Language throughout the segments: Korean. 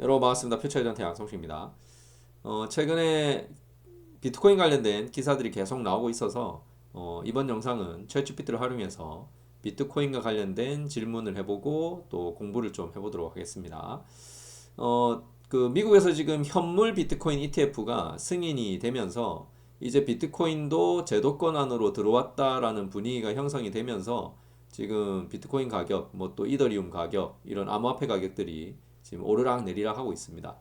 여러분 반갑습니다. 표철전태 양성식입니다. 어, 최근에 비트코인 관련된 기사들이 계속 나오고 있어서 어, 이번 영상은 챗GPT를 활용해서 비트코인과 관련된 질문을 해보고 또 공부를 좀 해보도록 하겠습니다. 어, 그 미국에서 지금 현물 비트코인 ETF가 승인이 되면서 이제 비트코인도 제도권 안으로 들어왔다라는 분위기가 형성이 되면서 지금 비트코인 가격, 뭐 또 이더리움 가격, 이런 암호화폐 가격들이 지금 오르락 내리락 하고 있습니다.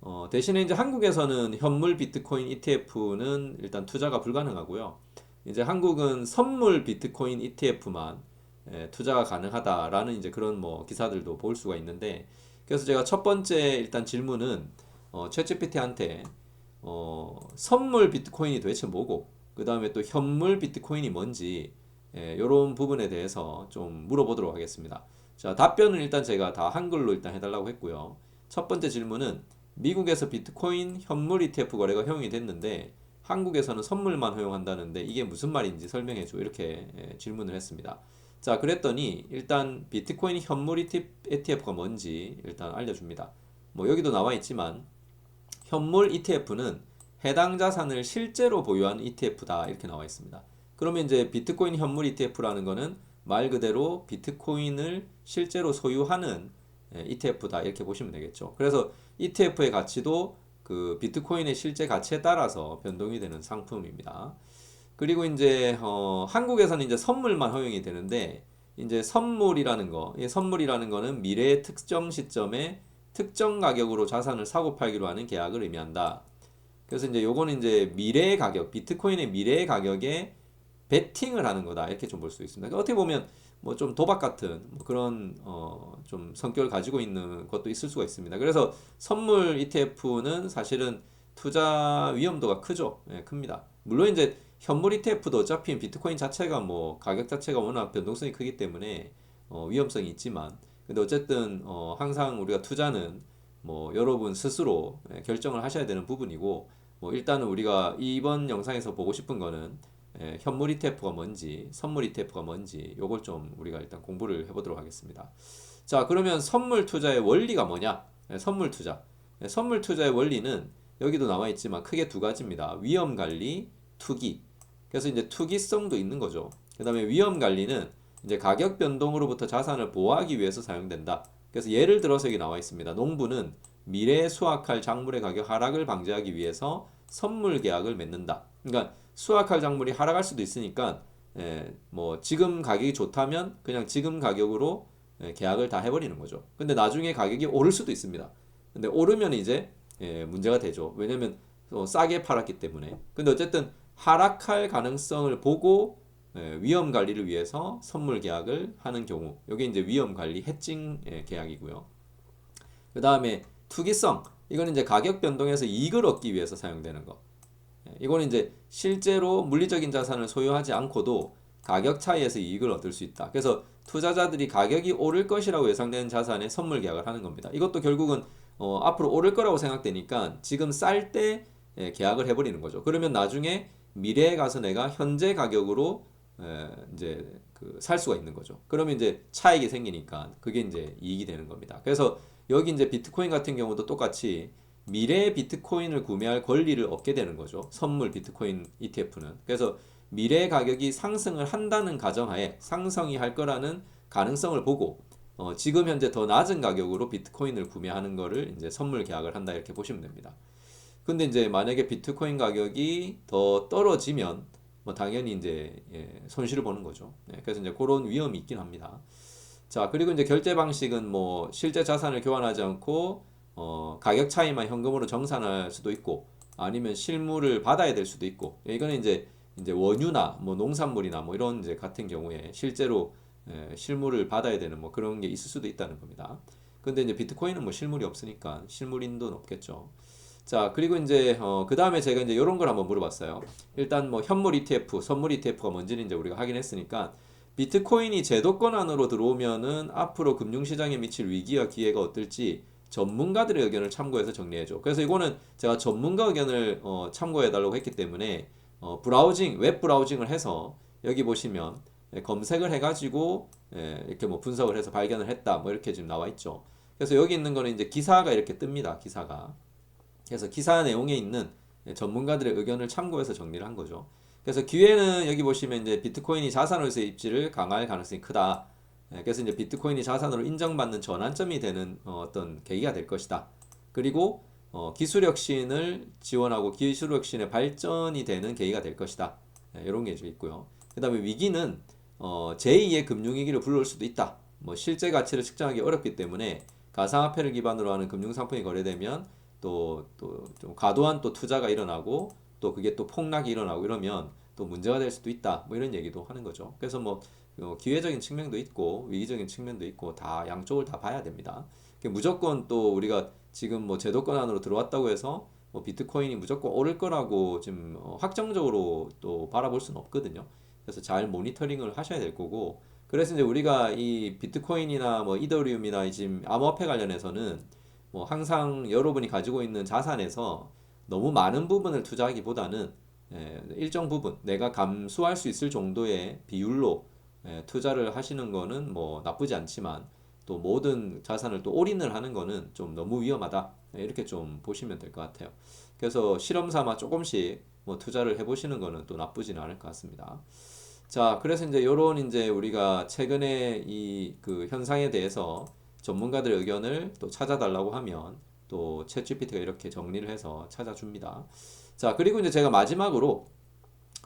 어, 대신에 이제 한국에서는 현물 비트코인 ETF는 일단 투자가 불가능하고요. 이제 한국은 선물 비트코인 ETF만 예, 투자가 가능하다라는 이제 그런 뭐 기사들도 볼 수가 있는데 그래서 제가 첫 번째 일단 질문은 어, 챗GPT한테 어, 선물 비트코인이 도대체 뭐고 그 다음에 또 현물 비트코인이 뭔지 예, 이런 부분에 대해서 좀 물어보도록 하겠습니다. 자, 답변은 일단 제가 다 한글로 일단 해달라고 했고요. 첫 번째 질문은 미국에서 비트코인 현물 ETF 거래가 허용이 됐는데 한국에서는 선물만 허용한다는데 이게 무슨 말인지 설명해줘 이렇게 예, 질문을 했습니다. 자, 그랬더니 일단 비트코인 현물 ETF가 뭔지 일단 알려줍니다. 뭐 여기도 나와 있지만 현물 ETF는 해당 자산을 실제로 보유한 ETF다 이렇게 나와 있습니다. 그러면 이제 비트코인 현물 ETF라는 거는 말 그대로 비트코인을 실제로 소유하는 ETF다 이렇게 보시면 되겠죠. 그래서 ETF의 가치도 그 비트코인의 실제 가치에 따라서 변동이 되는 상품입니다. 그리고 이제 어, 한국에서는 이제 선물만 허용이 되는데 이제 선물이라는 거, 이 선물이라는 거는 미래의 특정 시점에 특정 가격으로 자산을 사고 팔기로 하는 계약을 의미한다. 그래서 이제 요거는 이제 미래의 가격, 비트코인의 미래의 가격에 베팅을 하는 거다 이렇게 좀 볼 수 있습니다. 그러니까 어떻게 보면 뭐 좀 도박 같은 뭐 그런 어 좀 성격을 가지고 있는 것도 있을 수가 있습니다. 그래서 선물 ETF는 사실은 투자 위험도가 크죠. 예, 큽니다. 물론 이제 현물 ETF도 어차피 비트코인 자체가 뭐 가격 자체가 워낙 변동성이 크기 때문에 어 위험성이 있지만 근데 어쨌든 어 항상 우리가 투자는 뭐 여러분 스스로 예, 결정을 하셔야 되는 부분이고 뭐 일단은 우리가 이번 영상에서 보고 싶은 거는 예, 현물 ETF가 뭔지, 선물 ETF가 뭔지 요걸 좀 우리가 일단 공부를 해보도록 하겠습니다. 자, 그러면 선물 투자의 원리가 뭐냐? 예, 선물 투자. 예, 선물 투자의 원리는 여기도 나와 있지만 크게 두 가지입니다. 위험 관리, 투기. 그래서 이제 투기성도 있는 거죠. 그 다음에 위험 관리는 이제 가격 변동으로부터 자산을 보호하기 위해서 사용된다. 그래서 예를 들어서 여기 나와 있습니다. 농부는 미래에 수확할 작물의 가격 하락을 방지하기 위해서 선물 계약을 맺는다. 그러니까 수확할 작물이 하락할 수도 있으니까 예, 뭐 지금 가격이 좋다면 그냥 지금 가격으로 예, 계약을 다 해버리는 거죠. 근데 나중에 가격이 오를 수도 있습니다. 근데 오르면 이제 예, 문제가 되죠. 왜냐면 어, 싸게 팔았기 때문에. 근데 어쨌든 하락할 가능성을 보고 예, 위험 관리를 위해서 선물 계약을 하는 경우, 이게 이제 위험 관리 해칭 예, 계약이고요. 그 다음에 투기성, 이거는 이제 가격 변동에서 이익을 얻기 위해서 사용되는 거. 이거는 이제 실제로 물리적인 자산을 소유하지 않고도 가격 차이에서 이익을 얻을 수 있다. 그래서 투자자들이 가격이 오를 것이라고 예상되는 자산에 선물 계약을 하는 겁니다. 이것도 결국은 어, 앞으로 오를 거라고 생각되니까 지금 쌀때 예, 계약을 해버리는 거죠. 그러면 나중에 미래에 가서 내가 현재 가격으로 에, 이제 그 살 수가 있는 거죠. 그러면 이제 차익이 생기니까 그게 이제 이익이 되는 겁니다. 그래서 여기 이제 비트코인 같은 경우도 똑같이 미래의 비트코인을 구매할 권리를 얻게 되는 거죠. 선물 비트코인 ETF는. 그래서 미래 가격이 상승을 한다는 가정하에 상승이 할 거라는 가능성을 보고 어, 지금 현재 더 낮은 가격으로 비트코인을 구매하는 거를 이제 선물 계약을 한다 이렇게 보시면 됩니다. 근데 이제 만약에 비트코인 가격이 더 떨어지면 뭐 당연히 이제 예, 손실을 보는 거죠. 예, 그래서 이제 그런 위험이 있긴 합니다. 자 그리고 이제 결제 방식은 뭐 실제 자산을 교환하지 않고 어, 가격 차이만 현금으로 정산할 수도 있고 아니면 실물을 받아야 될 수도 있고 이거는 이제 이제 원유나 뭐 농산물이나 뭐 이런 이제 같은 경우에 실제로 에, 실물을 받아야 되는 뭐 그런 게 있을 수도 있다는 겁니다. 근데 이제 비트코인은 뭐 실물이 없으니까 실물인도 없겠죠. 자, 그리고 이제 어, 그 다음에 제가 이제 이런 걸 한번 물어봤어요. 일단 뭐 현물 ETF, 선물 ETF가 뭔지는 이제 우리가 확인했으니까 비트코인이 제도권 안으로 들어오면은 앞으로 금융시장에 미칠 위기와 기회가 어떨지 전문가들의 의견을 참고해서 정리해줘. 그래서 이거는 제가 전문가 의견을 어, 참고해달라고 했기 때문에 어, 브라우징, 웹 브라우징을 해서 여기 보시면 예, 검색을 해가지고 예, 이렇게 뭐 분석을 해서 발견을 했다. 뭐 이렇게 지금 나와 있죠. 그래서 여기 있는 거는 이제 기사가 이렇게 뜹니다. 기사가. 그래서 기사 내용에 있는 전문가들의 의견을 참고해서 정리를 한 거죠. 그래서 기회는 여기 보시면 이제 비트코인이 자산으로서의 입지를 강화할 가능성이 크다. 예, 그래서 이제 비트코인이 자산으로 인정받는 전환점이 되는 어, 어떤 계기가 될 것이다. 그리고 어, 기술 혁신을 지원하고 기술 혁신의 발전이 되는 계기가 될 것이다. 예, 이런 게 있고요. 그 다음에 위기는 어, 제2의 금융위기를 불러올 수도 있다. 뭐 실제 가치를 측정하기 어렵기 때문에 가상화폐를 기반으로 하는 금융상품이 거래되면 또 또 좀 과도한 또 투자가 일어나고 또 그게 또 폭락이 일어나고 이러면 또 문제가 될 수도 있다. 뭐 이런 얘기도 하는 거죠. 그래서 뭐 어, 기회적인 측면도 있고 위기적인 측면도 있고 다 양쪽을 다 봐야 됩니다. 무조건 또 우리가 지금 뭐 제도권 안으로 들어왔다고 해서 뭐 비트코인이 무조건 오를 거라고 지금 어, 확정적으로 또 바라볼 수는 없거든요. 그래서 잘 모니터링을 하셔야 될 거고 그래서 이제 우리가 이 비트코인이나 뭐 이더리움이나 지금 암호화폐 관련해서는 뭐 항상 여러분이 가지고 있는 자산에서 너무 많은 부분을 투자하기보다는 예, 일정 부분 내가 감수할 수 있을 정도의 비율로 예, 투자를 하시는 거는 뭐 나쁘지 않지만 또 모든 자산을 또 올인을 하는 거는 좀 너무 위험하다 예, 이렇게 좀 보시면 될 것 같아요. 그래서 실험 삼아 조금씩 뭐 투자를 해보시는 거는 또 나쁘지는 않을 것 같습니다. 자, 그래서 이제 요런 이제 우리가 최근에 이 그 현상에 대해서 전문가들의 의견을 또 찾아달라고 하면 또 챗GPT가 이렇게 정리를 해서 찾아줍니다. 자, 그리고 이제 제가 마지막으로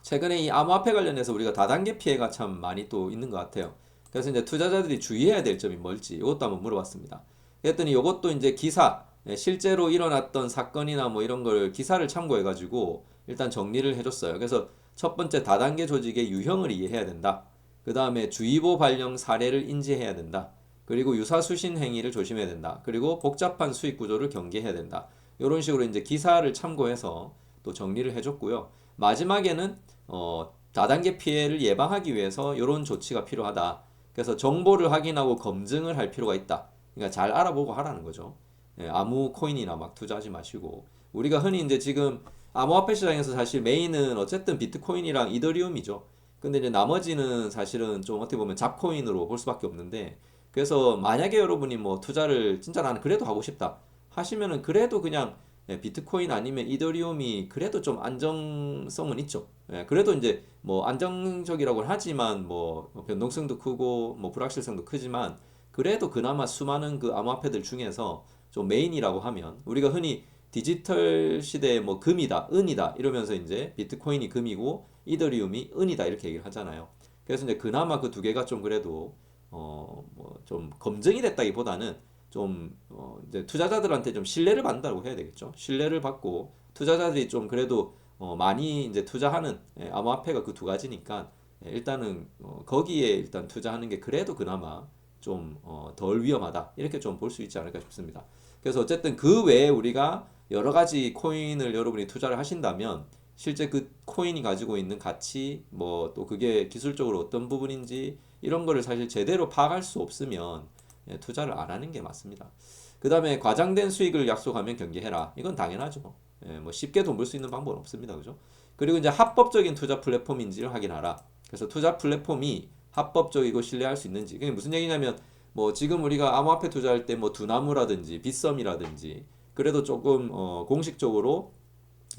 최근에 이 암호화폐 관련해서 우리가 다단계 피해가 참 많이 또 있는 것 같아요. 그래서 이제 투자자들이 주의해야 될 점이 뭘지 이것도 한번 물어봤습니다. 그랬더니 이것도 이제 기사 예, 실제로 일어났던 사건이나 뭐 이런 걸 기사를 참고해 가지고 일단 정리를 해줬어요. 그래서 첫 번째 다단계 조직의 유형을 이해해야 된다. 그 다음에 주의보 발령 사례를 인지해야 된다. 그리고 유사 수신 행위를 조심해야 된다. 그리고 복잡한 수익 구조를 경계해야 된다. 이런 식으로 이제 기사를 참고해서 또 정리를 해줬고요. 마지막에는 어, 다단계 피해를 예방하기 위해서 이런 조치가 필요하다. 그래서 정보를 확인하고 검증을 할 필요가 있다. 그러니까 잘 알아보고 하라는 거죠. 예, 아무 코인이나 막 투자하지 마시고 우리가 흔히 이제 지금 암호화폐 시장에서 사실 메인은 어쨌든 비트코인이랑 이더리움이죠. 근데 이제 나머지는 사실은 좀 어떻게 보면 잡코인으로 볼 수밖에 없는데 그래서 만약에 여러분이 뭐 투자를 진짜 나는 그래도 하고 싶다 하시면은 그래도 그냥 예, 비트코인 아니면 이더리움이 그래도 좀 안정성은 있죠. 예, 그래도 이제 뭐 안정적이라고는 하지만 뭐 변동성도 크고 뭐 불확실성도 크지만 그래도 그나마 수많은 그 암호화폐들 중에서 좀 메인이라고 하면 우리가 흔히 디지털 시대의 뭐 금이다, 은이다 이러면서 이제 비트코인이 금이고 이더리움이 은이다 이렇게 얘기를 하잖아요. 그래서 이제 그나마 그 두 개가 좀 그래도 어 뭐 좀 검증이 됐다기보다는 좀 어 이제 투자자들한테 좀 신뢰를 받는다고 해야 되겠죠. 신뢰를 받고 투자자들이 좀 그래도 어 많이 이제 투자하는 예, 암호화폐가 그 두 가지니까 예, 일단은 어 거기에 일단 투자하는 게 그래도 그나마 좀덜 어 위험하다 이렇게 좀 볼 수 있지 않을까 싶습니다. 그래서 어쨌든 그 외에 우리가 여러 가지 코인을 여러분이 투자를 하신다면 실제 그 코인이 가지고 있는 가치 뭐 또 그게 기술적으로 어떤 부분인지 이런 거를 사실 제대로 파악할 수 없으면 예, 투자를 안 하는 게 맞습니다. 그 다음에 과장된 수익을 약속하면 경계해라. 이건 당연하죠. 예, 뭐 쉽게 돈 벌 수 있는 방법은 없습니다. 그죠? 그리고 이제 합법적인 투자 플랫폼인지를 확인하라. 그래서 투자 플랫폼이 합법적이고 신뢰할 수 있는지. 그게 무슨 얘기냐면 뭐 지금 우리가 암호화폐 투자할 때 뭐 두나무라든지 빗썸이라든지 그래도 조금 어 공식적으로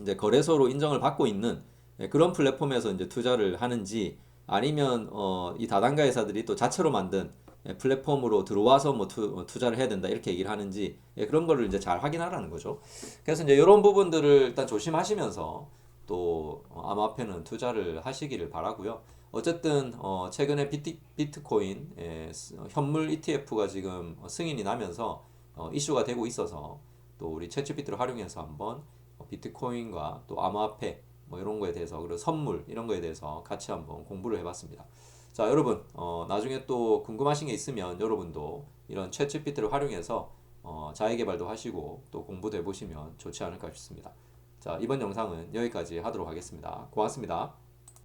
이제 거래소로 인정을 받고 있는 예, 그런 플랫폼에서 이제 투자를 하는지 아니면 어, 이 다단가 회사들이 또 자체로 만든 예, 플랫폼으로 들어와서 뭐 투, 어, 투자를 해야 된다 이렇게 얘기를 하는지 예, 그런 거를 이제 잘 확인하라는 거죠. 그래서 이제 이런 부분들을 일단 조심하시면서 또 어, 암호화폐는 투자를 하시기를 바라고요. 어쨌든 어, 최근에 비트, 비트코인 예, 현물 ETF가 지금 승인이 나면서 어, 이슈가 되고 있어서 또 우리 챗GPT를 활용해서 한번 비트코인과 또 암호화폐 뭐 이런 거에 대해서 그리고 선물 이런 거에 대해서 같이 한번 공부를 해봤습니다. 자 여러분 어, 나중에 또 궁금하신 게 있으면 여러분도 이런 챗GPT를 활용해서 어, 자기개발도 하시고 또 공부도 해보시면 좋지 않을까 싶습니다. 자 이번 영상은 여기까지 하도록 하겠습니다. 고맙습니다.